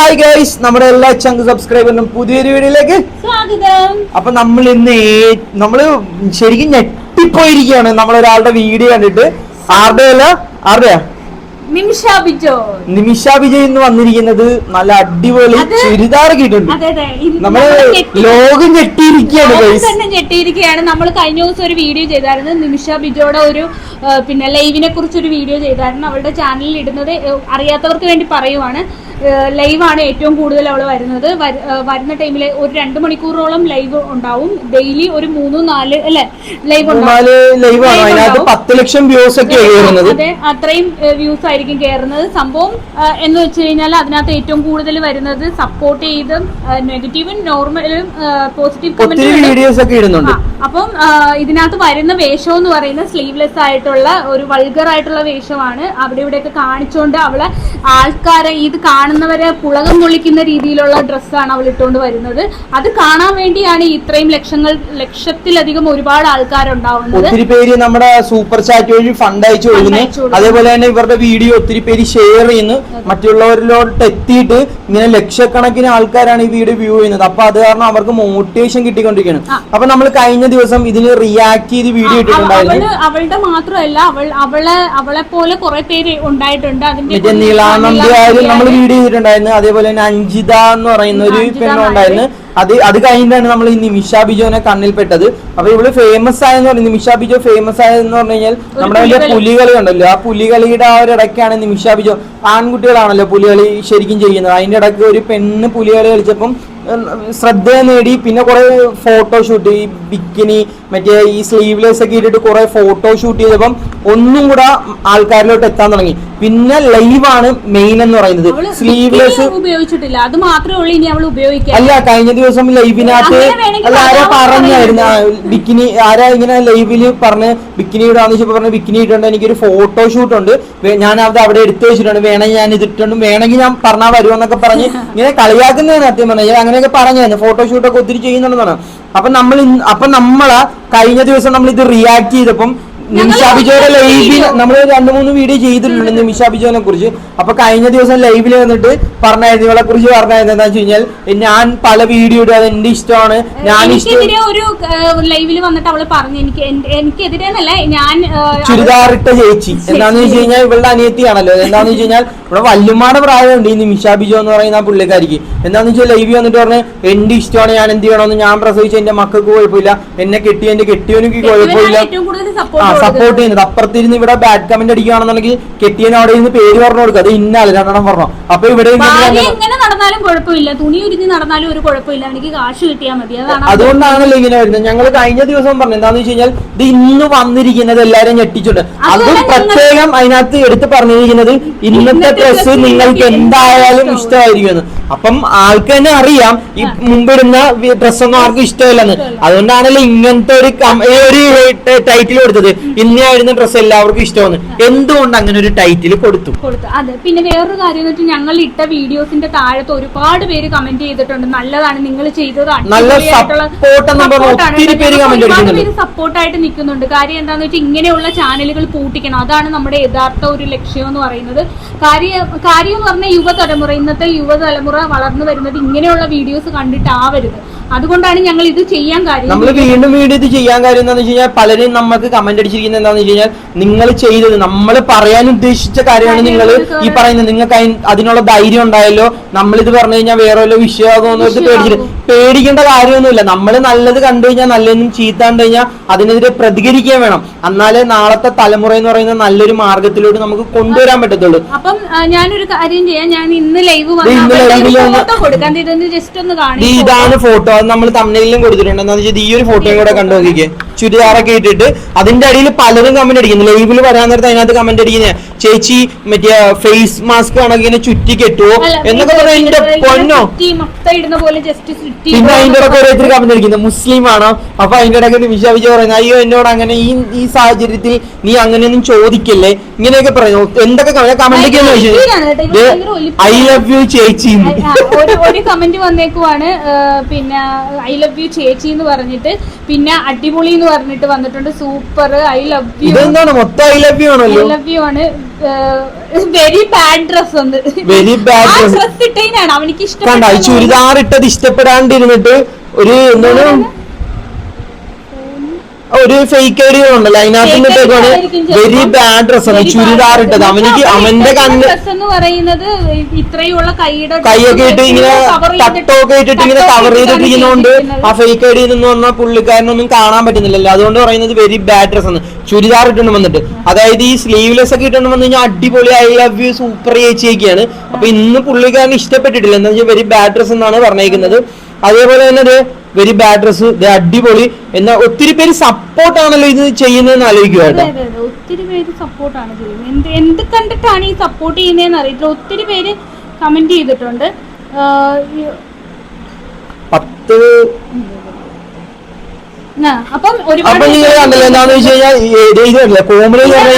Hi guys നമ്മുടെ എല്ലാ ചങ്ക് സബ്സ്ക്രൈബറിനും പുതിയൊരു വീഡിയോയിലേക്ക് അപ്പൊ നമ്മൾ ഇന്ന് നമ്മൾ ശരിക്കും ഞെട്ടിപ്പോയിരിക്കുകയാണ് നമ്മളൊരാളുടെ വീഡിയോ കണ്ടിട്ട്. ആരുടെ അല്ല ആരുടെയാ? നിമിഷ ബിജോയ് നിമിഷ വിജയ് എന്ന് വന്നിരിക്കുന്നത് നല്ല അടിപൊളി ചുരിദാർ ഇത് നമ്മൾ ലോകം ഞെട്ടിയിരിക്കുകയാണ് തന്നെ ഞെട്ടിയിരിക്കുകയാണ്. നമ്മൾ കഴിഞ്ഞ ദിവസം ഒരു വീഡിയോ ചെയ്തായിരുന്നു. നിമിഷ ബിജോയുടെ ഒരു പിന്നെ ലൈവിനെ കുറിച്ച് ഒരു വീഡിയോ ചെയ്തായിരുന്നു. അവളുടെ ചാനലിൽ ഇടുന്നത് അറിയാത്തവർക്ക് വേണ്ടി പറയുവാണ്. ലൈവാണ് ഏറ്റവും കൂടുതൽ അവൾ വരുന്നത്. വരുന്ന ടൈമിൽ ഒരു രണ്ട് മണിക്കൂറോളം ലൈവ് ഉണ്ടാവും. ഡെയിലി ഒരു മൂന്ന് നാല് അല്ലെ? ലൈവ് ഉണ്ടാവും. ലൈവ് ആണ്. അതിനകത്ത് പത്ത് ലക്ഷം വ്യൂസ് ഒക്കെ അത്രയും വ്യൂസ് ആയിരിക്കും. കയറുന്നത് സംഭവം എന്ന് വെച്ച് കഴിഞ്ഞാൽ അതിനകത്ത് ഏറ്റവും കൂടുതൽ വരുന്നത് സപ്പോർട്ട് ചെയ്തും നെഗറ്റീവും നോർമലും പോസിറ്റീവ് വീഡിയോസ് ഒക്കെ ഇടുന്നുണ്ട്. അപ്പം ഇതിനകത്ത് വരുന്ന വേഷം എന്ന് പറയുന്നത് സ്ലീവ്ലെസ് ആയിട്ടുള്ള ഒരു വൾഗർ ആയിട്ടുള്ള വേഷമാണ്. അവിടെ ഇവിടെയൊക്കെ കാണിച്ചുകൊണ്ട് അവളെ ആൾക്കാരെ ഇത് കാണുന്നവരെ പുളകം പൊളിക്കുന്ന രീതിയിലുള്ള ഡ്രസ്സാണ് അവൾ ഇട്ടുകൊണ്ട് വരുന്നത്. അത് കാണാൻ വേണ്ടിയാണ് ഇത്രയും ലക്ഷങ്ങൾ ലക്ഷത്തിലധികം ഒരുപാട് ആൾക്കാരുണ്ടാവുന്നത്. ഒത്തിരി പേര് നമ്മുടെ സൂപ്പർ ചാറ്റ് വഴി ഫണ്ട് അയച്ചു കൊടുക്കുന്നു. അതേപോലെ തന്നെ ഇവരുടെ വീഡിയോ ഒത്തിരി പേര് ഷെയർ ചെയ്യുന്നു. മറ്റുള്ളവരിലോട്ട് എത്തിയിട്ട് ഇങ്ങനെ ലക്ഷക്കണക്കിന് ആൾക്കാരാണ് ഈ വീഡിയോ വ്യൂ ചെയ്യുന്നത്. അപ്പൊ അത് കാരണം അവർക്ക് മോട്ടിവേഷൻ കിട്ടിക്കൊണ്ടിരിക്കുകയാണ്. അപ്പൊ നമ്മൾ കഴിഞ്ഞ ദിവസം ഇതിന് റിയാക്ട് ചെയ്ത് വീഡിയോ ഇട്ടിട്ടുണ്ടായിരുന്നു. അവൾ അവളുടെ മാത്രമല്ല അവൾ അവളെ അവളെ പോലെ കുറെ പേര് ഉണ്ടായിട്ടുണ്ട്. അതിന്റെ നീളാനന്ദ് നമ്മൾ വീഡിയോ ചെയ്തിട്ടുണ്ടായിരുന്നു. അതേപോലെ തന്നെ അഞ്ജിത എന്ന് പറയുന്ന ഒരു പെണ്ണുണ്ടായിരുന്നു. അത് അത് കഴിഞ്ഞിട്ടാണ് നമ്മൾ ഈ നിമിഷ ബിജോനെ കണ്ണിൽപ്പെട്ടത് അപ്പൊ ഇവൾ ഫേമസ് ആയെന്ന് പറഞ്ഞു നിമിഷ ബിജോ ഫേമസ് ആയെന്ന് പറഞ്ഞു കഴിഞ്ഞാൽ നമ്മുടെ വലിയ പുലികളി. ഉണ്ടല്ലോ. ആ പുലികളിയുടെ ആ ഒരു ഇടയ്ക്കാണ് നിമിഷ ബിജോ ആൺകുട്ടികളാണല്ലോ പുലികളി ശരിക്കും ചെയ്യുന്നത്. അതിന്റെ ഇടയ്ക്ക് ഒരു പെണ്ണ് പുലികളി കളിച്ചപ്പം ശ്രദ്ധ നേടി പിന്നെ കുറെ ഫോട്ടോഷൂട്ട് ഈ ബിക്കിനി മറ്റേ ഈ സ്ലീവ്ലെസ് ഒക്കെ ഇട്ടിട്ട് കുറെ ഫോട്ടോ ഷൂട്ട് ചെയ്തപ്പം ഒന്നും കൂടെ ആൾക്കാരിലോട്ട് എത്താൻ തുടങ്ങി. പിന്നെ ലൈവാണ് മെയിൻ എന്ന് പറയുന്നത്. സ്ലീവ്ലെസ് ഉപയോഗിച്ചിട്ടില്ല. അത് മാത്രമേ ഉള്ളൂ ഇനി അവൾ ഉപയോഗിക്കാം അല്ല കഴിഞ്ഞ ദിവസം ലൈവിനകത്ത് അല്ല ആരാ പറഞ്ഞായിരുന്നു? ബിക്കിനി ആരാ ഇങ്ങനെ ലൈവിൽ പറഞ്ഞ് ബിക്കിനി ഇടാന്ന് വെച്ചപ്പോ പറഞ്ഞ് ബിക്കിനി ഇട്ടുണ്ട് എനിക്കൊരു ഫോട്ടോ ഷൂട്ട് ഉണ്ട്. ഞാൻ അത് അവിടെ എടുത്തു വെച്ചിട്ടുണ്ട്. വേണമെങ്കിൽ ഞാൻ ഇത് ഇട്ടുണ്ട് വേണമെങ്കിൽ ഞാൻ പറഞ്ഞാൽ വരുമെന്നൊക്കെ പറഞ്ഞ് ഇങ്ങനെ കളിയാക്കുന്നതാണ് സത്യം പറഞ്ഞാൽ അങ്ങനെയൊക്കെ പറഞ്ഞായിരുന്നു ഫോട്ടോ ഒക്കെ ഒത്തിരി ചെയ്യുന്നുണ്ടെന്നാണ്. അപ്പൊ നമ്മൾ അപ്പൊ നമ്മളാ കഴിഞ്ഞ ദിവസം നമ്മൾ ഇത് റിയാക്ട് ചെയ്തപ്പം നിമിഷ ബിജോയുടെ ലൈവിൽ നമ്മൾ രണ്ട് മൂന്ന് വീഡിയോ ചെയ്തിട്ടുണ്ട് നിമിഷ ബിജോനെ കുറിച്ച്. അപ്പൊ കഴിഞ്ഞ ദിവസം ലൈവിൽ വന്നിട്ട് പറഞ്ഞായിരുന്നു ഇവളെ കുറിച്ച് പറഞ്ഞായിരുന്നു എന്താ വെച്ച് കഴിഞ്ഞാൽ ഞാൻ പല വീഡിയോ ഇടും അത് എന്റെ ഇഷ്ടമാണ്. ഞാൻ എനിക്കെതിരെ ഒരു ലൈവിൽ വന്നിട്ട് അവൾ പറഞ്ഞു എനിക്ക് എനിക്കെതിരെ എന്നല്ല ഞാൻ ഇട്ട ചേച്ചി. എന്താന്ന് വെച്ച് കഴിഞ്ഞാൽ ഇവളുടെ അനിയത്തിയാണല്ലോ. എന്താന്ന് വെച്ച് കഴിഞ്ഞാൽ ഇവിടെ വല്യമ്മാടെ പ്രായമുണ്ട് ഈ നിമിഷ ബിജോ എന്ന് പറയുന്ന ആ പുള്ളിക്കാരിക്ക്. എന്താന്ന് വെച്ചാൽ ലൈവ് വന്നിട്ട് പറഞ്ഞ് എന്റെ ഇഷ്ടമാണ് ഞാൻ എന്ത് ചെയ്യണമെന്ന് ഞാൻ പ്രസവിച്ച എന്റെ മക്കൾക്ക് കുഴപ്പമില്ല. എന്നെ കെട്ടി എന്റെ കെട്ടിയവനിക്ക് കുഴപ്പമില്ല. സപ്പോർട്ട് ചെയ്യുന്നത്. അപ്പുറത്തിരുന്ന് ഇവിടെ ബാഡ് കമന്റ് അടിക്കുകയാണെന്നുണ്ടെങ്കിൽ കെട്ടിയൻ അവിടെ ഇരുന്ന് പേര് പറഞ്ഞു കൊടുക്കുക അത് ഇന്നാൽ രണ്ടെണ്ണം പറഞ്ഞു. അപ്പൊ ഇവിടെ എങ്ങനെ നടന്നാലും കുഴപ്പമില്ല. തുണി നടന്നാലും ഒരു കുഴപ്പമില്ല. എനിക്ക് കാശ് കിട്ടിയാൽ മതി. അതുകൊണ്ടാണല്ലോ ഇങ്ങനെ വരുന്നത്. ഞങ്ങൾ കഴിഞ്ഞ ദിവസം പറഞ്ഞു. എന്താന്ന് വെച്ച് കഴിഞ്ഞാൽ ഇത് ഇന്ന് വന്നിരിക്കുന്നത് എല്ലാരും ഞെട്ടിച്ചിട്ടുണ്ട്. അതും പ്രത്യേകം അതിനകത്ത് എടുത്ത് പറഞ്ഞിരിക്കുന്നത് ഇന്നത്തെ ഡ്രസ്സ് നിങ്ങൾക്ക് എന്തായാലും ഇഷ്ടമായിരിക്കുമെന്ന്. അപ്പം ആൾക്ക് തന്നെ അറിയാം ഈ മുമ്പിടുന്ന ഡ്രസ്സൊന്നും ആർക്കും ഇഷ്ടമല്ലെന്ന്. അതുകൊണ്ടാണല്ലോ ഇങ്ങനത്തെ ഒരു ഒരു ടൈറ്റിൽ കൊടുത്തത്. ഇന്നായിരുന്ന ഡ്രസ്സ് എല്ലാവർക്കും ഇഷ്ടമാണ് എന്തുകൊണ്ട് അങ്ങനെ ഒരു ടൈറ്റിൽ കൊടുത്തു? അതെ. പിന്നെ വേറൊരു കാര്യം എന്ന് വെച്ചാൽ ഞങ്ങൾ ഇട്ട വീഡിയോസിന്റെ താഴത്ത് ഒരുപാട് പേര് കമന്റ് ചെയ്തിട്ടുണ്ട്. നല്ലതാണ് നിങ്ങൾ ചെയ്തതാണ്. നല്ല സപ്പോർട്ട് പേര് കമന്റ്. സപ്പോർട്ടായിട്ട് നിൽക്കുന്നുണ്ട്. കാര്യം എന്താണെന്ന് വെച്ചാൽ ഇങ്ങനെയുള്ള ചാനലുകൾ പൂട്ടിക്കണം. അതാണ് നമ്മുടെ യഥാർത്ഥ ഒരു ലക്ഷ്യം എന്ന് പറയുന്നത്. കാര്യം കാര്യം എന്ന് പറഞ്ഞാൽ യുവതലമുറ. ഇന്നത്തെ യുവതലമുറ വളർന്നു വരുന്നത് ഇങ്ങനെയുള്ള വീഡിയോസ് കണ്ടിട്ടാവരുത് അതുകൊണ്ടാണ് ഞങ്ങൾ ഇത് ചെയ്യാൻ കാര്യം നമ്മൾ വീണ്ടും വീണ്ടും ഇത് ചെയ്യാൻ കാര്യം എന്താണെന്ന് വെച്ച് കഴിഞ്ഞാൽ പലരും നമുക്ക് കമന്റ് അടിച്ചിരിക്കുന്നത് എന്താണെന്ന് വെച്ച് കഴിഞ്ഞാൽ നിങ്ങൾ ചെയ്തത് നമ്മൾ പറയാൻ ഉദ്ദേശിച്ച കാര്യമാണ് നിങ്ങൾ ഈ പറയുന്നത്. നിങ്ങൾക്ക് അതിനുള്ള ധൈര്യം ഉണ്ടായല്ലോ. നമ്മൾ ഇത് പറഞ്ഞു കഴിഞ്ഞാൽ വേറെ വല്ല വിഷയമാകുമെന്ന് പേടിച്ചിട്ട് പേടിക്കേണ്ട കാര്യമൊന്നുമില്ല. നമ്മൾ നല്ലത് കണ്ടു കഴിഞ്ഞാൽ നല്ലതെന്നും ചീത്ത കണ്ടു കഴിഞ്ഞാൽ അതിനെതിരെ പ്രതികരിക്കാൻ വേണം. എന്നാലേ നാളത്തെ തലമുറ എന്ന് പറയുന്ന നല്ലൊരു മാർഗത്തിലൂടെ നമുക്ക് കൊണ്ടുവരാൻ പറ്റത്തുള്ളൂ. അപ്പം ഞാനൊരു കാര്യം ചെയ്യാം. ഞാൻ ഇന്ന് ലൈവ് ഇതാണ് ഫോട്ടോ. അത് നമ്മൾ തമിഴിലും കൊടുത്തിട്ടുണ്ട്. വെച്ചാൽ ഈ ഒരു ഫോട്ടോയും കൂടെ കണ്ടു നോക്കിക്കേ. ചുരിദാറൊക്കെ ഇട്ടിട്ട് അതിന്റെ അടിയിൽ പലരും കമന്റ് അടിക്കുന്നു ലൈവിൽ വരാൻ നേരത്തെ അതിനകത്ത് കമന്റ് അടിക്കുന്ന. ചേച്ചി മറ്റേ ഫേസ് മാസ്ക് ആണെങ്കിൽ ഇങ്ങനെ ചുറ്റി കെട്ടുവോ എന്നൊക്കെ പറയുന്നത് പൊന്നോ? ഇടുന്ന പോലെ ജസ്റ്റ് പിന്നെ അതിന്റെ ഇടയ്ക്ക് ഓരോരുത്തർ കമന്റ് അടിക്കുന്നത് മുസ്ലിം ആണോ അപ്പൊ അതിന്റെ ഇടയ്ക്ക് നിമിഷ വിജയ് പറയുന്നത് അയ്യോ എന്നോട് അങ്ങനെ ഈ ഈ സാഹചര്യത്തിൽ നീ അങ്ങനെയൊന്നും ചോദിക്കല്ലേ? ഇങ്ങനെയൊക്കെ പറയുന്നു. എന്തൊക്കെ കമന്റ്. ഐ ലവ് യു ചേച്ചി ഒരു ഒരു കമന്റ് വന്നേക്കുവാണ്. പിന്നെ ഐ ലവ് യു ചേച്ചി എന്ന് പറഞ്ഞിട്ട്. പിന്നെ അടിപൊളി എന്ന് പറഞ്ഞിട്ട് വന്നിട്ടുണ്ട്. സൂപ്പർ. ഐ ലവ് യു ഇതെന്താണ്? മൊത്തം I love you I love you ആണ്. വെരി ബാഡ് ഡ്രസ് ഉണ്ട് വെരി dress. ഡ്രസ് ഇട്ടതിനാണ് അവനിക്ക് ഇഷ്ടപ്പെട്ടത് ചുരിദാർ ഇട്ടത് ഇഷ്ടപ്പെടാണ്ടിരുന്നിട്ട് ഒരു എന്താണ്? ഒരു ഫേക്ക് ഐഡിയ ഉണ്ടല്ലോ അതിനകത്ത് നിന്നിട്ടേക്കാണ് വെരി ബാഡ് ഡ്രസ് ആണ്. Very ചുരിദാർ ഇട്ടത്. അവനിക്ക് അവന്റെ കണ്ണ് എന്ന് കൈയൊക്കെ ഇട്ട് ഇങ്ങനെ തട്ടൊക്കെ ഇട്ടിട്ട് ഇങ്ങനെ കവർ ചെയ്തിട്ടിരിക്കുന്നോണ്ട് ചെയ്തിട്ടിരിക്കുന്നതുകൊണ്ട് ആ ഫേക്ക് ഐഡി നിന്ന് പറഞ്ഞാൽ പുള്ളിക്കാരനൊന്നും കാണാൻ പറ്റുന്നില്ലല്ലോ. അതുകൊണ്ട് പറയുന്നത് വെരി ബാഡ് ഡ്രസ് ആണ്. ചുരിദാർ ഇട്ടുകൊണ്ട് വന്നിട്ട്. അതായത് ഈ സ്ലീവ്ലെസ് ഒക്കെ ഇട്ടുകൊണ്ട് വന്നു കഴിഞ്ഞാൽ അടിപൊളി ഐ ലവ് യു സൂപ്പർ ചേച്ചിയൊക്കെയാണ്. അപ്പൊ ഇന്ന് പുള്ളിക്കാരന് ഇഷ്ടപ്പെട്ടിട്ടില്ല. എന്താ വെച്ചാൽ വെരി ബാഡ് ഡ്രസ് എന്നാണ് പറഞ്ഞേക്കുന്നത്. അതേപോലെ തന്നെ അതെ വെരി ബാഡ് ഡ്രസ് അടിപൊളി. എന്നാ ഒത്തിരി പേര് സപ്പോർട്ട് ആണല്ലോ ഇത് ചെയ്യുന്നതെന്ന് ആലോചിക്കുക കേട്ടോ. ഒത്തിരി പേര് സപ്പോർട്ടാണ് ചെയ്യുന്നത്. എന്ത് എന്ത് കണ്ടിട്ടാണ് ഈ സപ്പോർട്ട് ചെയ്യുന്നതെന്ന് അറിയത്തില്ല. ഒത്തിരി പേര് കമന്റ് ചെയ്തിട്ടുണ്ട്. പത്ത് അപ്പം ഒരുപാട്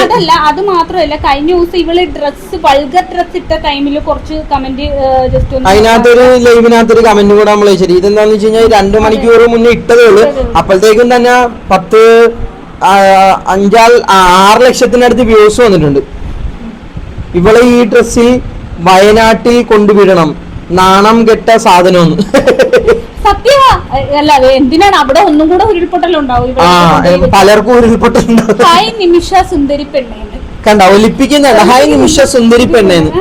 അതല്ല അത് മാത്രമല്ല കഴിഞ്ഞ ദിവസം ഇവൾ ഡ്രസ് വൾഗർ ഡ്രസ് ഇട്ട ടൈമിൽ കുറച്ച് കമന്റ് ജസ്റ്റ് അതിനകത്തൊരു ലൈവിനകത്തൊരു കമന്റ് കൂടെ നമ്മൾ ശരി ഇതെന്താന്ന് വെച്ച് കഴിഞ്ഞാൽ രണ്ടു മണിക്കൂർ മുന്നേ ഇട്ടതേ ഉള്ളൂ. അപ്പോഴത്തേക്കും തന്നെ പത്ത് അഞ്ചാൽ ആറ് ലക്ഷത്തിനടുത്ത് വ്യൂസ് വന്നിട്ടുണ്ട്. ഇവളെ ഈ ഡ്രസ്സിൽ വയനാട്ടിൽ കൊണ്ടുവിടണം. നാണം കെട്ട സാധനമൊന്നും സത്യമാ അല്ല അത് എന്തിനാണ്? അവിടെ ഒന്നും കൂടെ ഉരുൾപൊട്ടൽ ഉണ്ടാവും. പലർക്കും ഉരുൾപൊട്ടൽ ഹായ് നിമിഷ സുന്ദരി പെണ്ണേന്ന്. കണ്ട ഒലിപ്പിക്കുന്ന ഹായ് നിമിഷ സുന്ദരി പെണ്ണേന്ന്.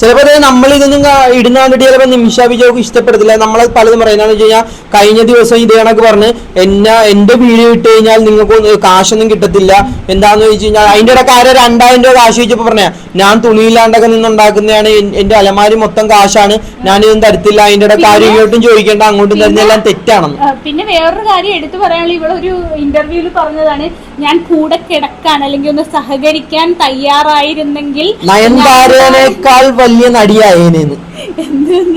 ആ. ചിലപ്പോ നമ്മൾ ഇതൊന്നും ഇടുന്ന കണ്ടിട്ട് ചിലപ്പോൾ നിമിഷ വിജയ്ക്ക് ഇഷ്ടപ്പെടത്തില്ല. നമ്മളെ പലതും പറയുന്നതെന്ന് വെച്ച് കഴിഞ്ഞാൽ കഴിഞ്ഞ ദിവസം ഇതേ കണക്ക് പറഞ്ഞ് എന്നെ എന്റെ വീഡിയോ ഇട്ട് കഴിഞ്ഞാൽ നിങ്ങൾക്ക് കാശൊന്നും കിട്ടത്തില്ല. എന്താന്ന് വെച്ച് കഴിഞ്ഞാൽ അതിന്റെ ഇടയ്ക്ക് ആരോ രണ്ടായിരം രൂപ കാശ് വെച്ചപ്പോൾ പറഞ്ഞ ഞാൻ തുണിയില്ലാണ്ടൊക്കെ നിന്നുണ്ടാക്കുന്നതാണ് എന്റെ എന്റെ അലമാരി മൊത്തം കാശാണ്. ഞാൻ ഇതൊന്നും തരത്തില്ല. അതിന്റെ ഇടയ്ക്ക് ആരും ഇങ്ങോട്ടും ചോദിക്കേണ്ട. അങ്ങോട്ടും തരുന്നെല്ലാം തെറ്റാണെന്ന്. പിന്നെ വേറൊരു കാര്യം എടുത്തു പറയാനുള്ള ഇവളൊരു ഇന്റർവ്യൂവിൽ പറഞ്ഞതാണ് ഞാൻ കൂടെ കിടക്കാൻ അല്ലെങ്കിൽ ഒന്ന് സഹകരിക്കാൻ തയ്യാറായിരുന്നെങ്കിൽ നയൻതാരേനേക്കാൾ വലിയ നടിയായേനേന്ന്.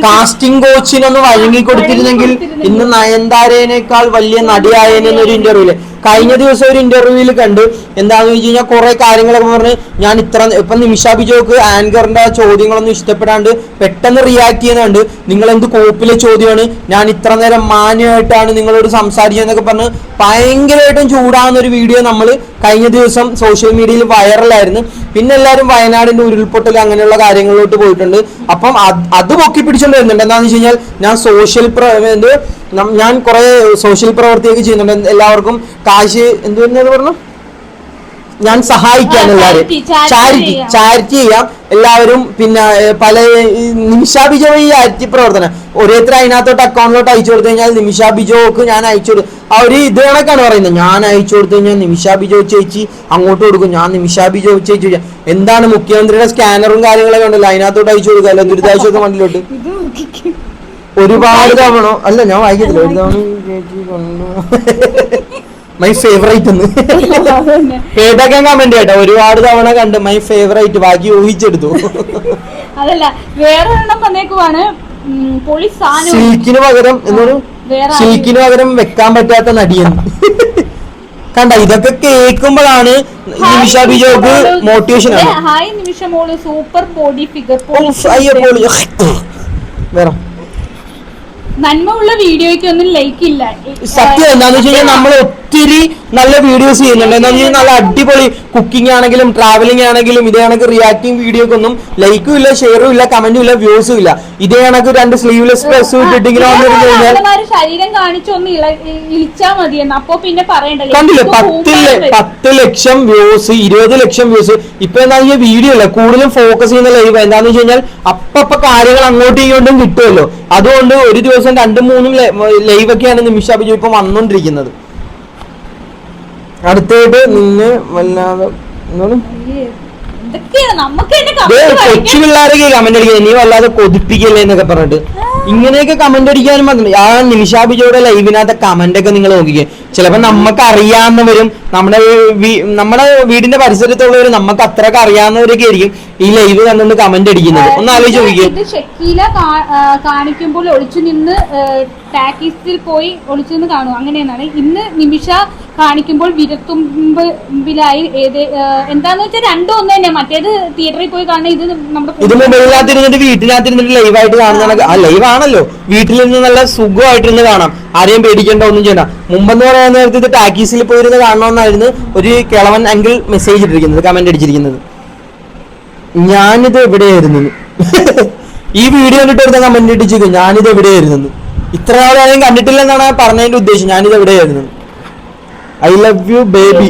കാസ്റ്റിംഗ് കോച്ചിനൊന്ന് വഴങ്ങി കൊടുത്തിരുന്നെങ്കിൽ ഇന്ന് നയൻതാരേനേക്കാൾ വലിയ നടിയായേനെന്ന് ഒരു ഇന്റർവ്യൂൽ കഴിഞ്ഞ ദിവസം ഒരു ഇന്റർവ്യൂവിൽ കണ്ട്. എന്താന്ന് വെച്ച് കഴിഞ്ഞാൽ കുറെ കാര്യങ്ങളൊക്കെ പറഞ്ഞ്. ഞാൻ ഇത്ര ഇപ്പൊ നിമിഷ ബിജോക്ക് ആങ്കറിന്റെ ചോദ്യങ്ങളൊന്നും ഇഷ്ടപ്പെടാണ്ട് പെട്ടെന്ന് റിയാക്ട് ചെയ്യുന്നുണ്ട്. നിങ്ങൾ എന്ത് കോപ്പിലെ ചോദ്യമാണ്? ഞാൻ ഇത്ര നേരം മാന്യമായിട്ടാണ് നിങ്ങളോട് സംസാരിച്ചതെന്നൊക്കെ പറഞ്ഞ് ഭയങ്കരമായിട്ടും ചൂടാവുന്ന ഒരു വീഡിയോ നമ്മൾ കഴിഞ്ഞ ദിവസം സോഷ്യൽ മീഡിയയിൽ വൈറലായിരുന്നു പിന്നെ എല്ലാവരും വയനാടിന്റെ ഉരുൾപൊട്ടൽ അങ്ങനെയുള്ള കാര്യങ്ങളിലോട്ട് പോയിട്ടുണ്ട്. അപ്പം അത് പൊക്കി പിടിച്ചോണ്ട് വരുന്നുണ്ട്. എന്താണെന്ന് വെച്ച് കഴിഞ്ഞാൽ ഞാൻ സോഷ്യൽ എന്ത് ഞാൻ കുറെ സോഷ്യൽ പ്രവർത്തിയൊക്കെ ചെയ്യുന്നുണ്ട്. എല്ലാവർക്കും കാശ് എന്ത് പറഞ്ഞു? ഞാൻ സഹായിക്കാൻ എല്ലാവരും ചാരിറ്റി ചെയ്യാം. ചാരിറ്റി ചെയ്യാം. എല്ലാവരും പിന്നെ പല നിമിഷാ ബിജോ ഈ ചാരിറ്റി പ്രവർത്തനം. ഓരോരുത്തർ അതിനകത്തോട്ട് അക്കൗണ്ടിലോട്ട് അയച്ചു കൊടുത്തു കഴിഞ്ഞാൽ നിമിഷ ബിജോക്ക് ഞാൻ അയച്ചു കൊടുക്കും ആ ഒരു ഇത് കണക്കാണ് പറയുന്നത്. ഞാൻ അയച്ചു കൊടുത്തു കഴിഞ്ഞാൽ നിമിഷ ബിജോ ചേച്ചി അങ്ങോട്ട് കൊടുക്കും. ഞാൻ നിമിഷ ബിജോ ചേച്ചി എന്താണ് മുഖ്യമന്ത്രിയുടെ സ്കാനറും കാര്യങ്ങളൊക്കെ ഉണ്ടല്ലോ? അതിനകത്തോട്ട് അയച്ചു കൊടുക്കാമല്ലോ ദുരിതാശ്വാസ ഫണ്ടിലോട്ട്. ഇത് നോക്കിക്കേ. ഒരുപാട് തവണ അല്ല ഞാൻ വായിക്കത്തില്ല. ഒരു തവണ ചേച്ചി കൊണ്ടു മൈ ഫേവറേറ്റ് എന്ന്. കേട്ടൊക്കെ കമന്റ് കേട്ടോ ഒരുപാട് തവണ കണ്ട് മൈ ഫേവറേറ്റ് ബാക്കി ഊഹിച്ചെടുത്തു. അതല്ല വേറെ ഒരെണ്ണം വന്നേക്കുവാണ്. പൊളി സാധനം സിൽക്കിന് പകരം എന്നൊരു സിൽക്കിന് പകരം വെക്കാൻ പറ്റാത്ത നടിയെന്ന് കണ്ട ഇതൊക്കെ കേൾക്കുമ്പോഴാണ് നിമിഷ ബിജോക്ക് മോട്ടിവേഷൻ ആണ്. ഹായ് നിമിഷ മോൾ. സൂപ്പർ ബോഡി ഫിഗർ അയ്യോ. വേറെ. നന്മ ഉള്ള വീഡിയോയ്ക്ക് ഒന്നും ലൈക്ക് ഇല്ല. സത്യം എന്താന്ന് വെച്ച് കഴിഞ്ഞാൽ നമ്മൾ ഒത്തിരി നല്ല വീഡിയോസ് ചെയ്യുന്നുണ്ട്. വെച്ചാൽ നല്ല അടിപൊളി കുക്കിംഗ് ആണെങ്കിലും ട്രാവലിംഗ് ആണെങ്കിലും ഇതേ കണക്ക് റിയാക്ടിങ് വീഡിയോക്ക് ഒന്നും ലൈക്കും ഇല്ല ഷെയറും ഇല്ല കമന്റും ഇല്ല വ്യൂസും ഇല്ല. ഇതേ കണക്ക് രണ്ട് സ്ലീവ്ലെസ് ഡ്രസ് ഇട്ടിട്ട് ഇങ്ങനെ വന്നിരുന്നു കഴിഞ്ഞാൽ ശരീരം കാണിച്ചൊന്ന് ഇള ഇളിച്ചാ മതിയെന്ന്. അപ്പൊ പിന്നെ പറയണ്ടല്ലോ കണ്ടില്ലേ? പത്ത്. പത്ത് ലക്ഷം വ്യൂസ് ഇരുപത് ലക്ഷം വ്യൂസ് ഇപ്പൊ എന്താ ഈ വീഡിയോ അല്ല? കൂടുതലും ഫോക്കസ് ചെയ്യുന്ന ലൈവ് എന്താന്ന് വെച്ച് കഴിഞ്ഞാൽ അപ്പപ്പ കാര്യങ്ങൾ അങ്ങോട്ടും ഇങ്ങോട്ടും കിട്ടുമല്ലോ. അതുകൊണ്ട് ഒരു ദിവസം രണ്ടും മൂന്നും ലൈവ് ഒക്കെയാണ് നിമിഷ അഭിജു ഇപ്പൊ വന്നോണ്ടിരിക്കുന്നത്. അടുത്തായിട്ട് നിന്നെ വല്ലാതെ കൊച്ചു പിള്ളേരൊക്കെ കമന്റ് അടിക്കുന്നത്. നീ വല്ലാതെ കൊതിപ്പിക്കല്ലേ എന്നൊക്കെ പറഞ്ഞിട്ട്. ഇങ്ങനെയൊക്കെ കമന്റ് അടിക്കാനും വന്നിട്ടുണ്ട്. ആ നിമിഷ ബിജോയുടെ ലൈവിനകത്തെ കമന്റ് ഒക്കെ നിങ്ങൾ നോക്കിക്കേ. ചിലപ്പോ നമുക്ക് അറിയാവുന്നവരും നമ്മുടെ നമ്മുടെ വീടിന്റെ പരിസരത്തുള്ളവരും നമുക്ക് അത്രയൊക്കെ അറിയാവുന്നവരൊക്കെ ആയിരിക്കും ഈ ലൈവ് കണ്ടുകൊണ്ട് കമന്റ് അടിക്കുന്നത്. ഒന്ന് ആലോചിച്ച് നോക്കിയേ കാണിക്കുമ്പോൾ ഒളിച്ചു നിന്ന് ടാക്കീസിൽ പോയി ഒളിച്ചു നിന്ന് കാണും അങ്ങനെയെന്നാണ്. ഇന്ന് നിമിഷ കാണിക്കുമ്പോൾ വിരത്തുമ്പിലായി ഏത് എന്താന്ന് വെച്ചാൽ രണ്ടും ഒന്ന് തന്നെ മറ്റേത് തിയേറ്ററിൽ പോയി കാണുന്ന ഇത് നമ്മുടെ ഇത് മൊബൈലിനകത്തിരുന്നിട്ട് വീട്ടിനകത്തിരുന്നിട്ട് ലൈവായിട്ട് കാണുന്നതാണ്. ആ. ലൈവ് ആണല്ലോ. നിന്ന് നല്ല സുഖമായിട്ടിരുന്ന് കാണാം. ആരെയും പേടിക്കേണ്ട ഒന്നും ചെയ്യണ്ട. മുമ്പെന്ന് പറയുന്ന നേരത്തെ ഇത് ടാക്കീസിൽ പോയിരുന്ന് കാണണമെന്നായിരുന്നു ഒരു കിളവൻ അങ്കിൾ മെസ്സേജ് ഇട്ടിരിക്കുന്നത് കമന്റ് അടിച്ചിരിക്കുന്നത്. ഞാനിത് എവിടെയായിരുന്നു? ഈ വീഡിയോ കണ്ടിട്ട് ഒരു കമന്റ് ഇട്ടിച്ചു ഞാനിത് എവിടെയായിരുന്നു? ഇത്ര നാളായും കണ്ടിട്ടില്ലെന്നാണ് പറഞ്ഞതിന്റെ ഉദ്ദേശം. ഞാനിത് എവിടെയായിരുന്നു? I love you baby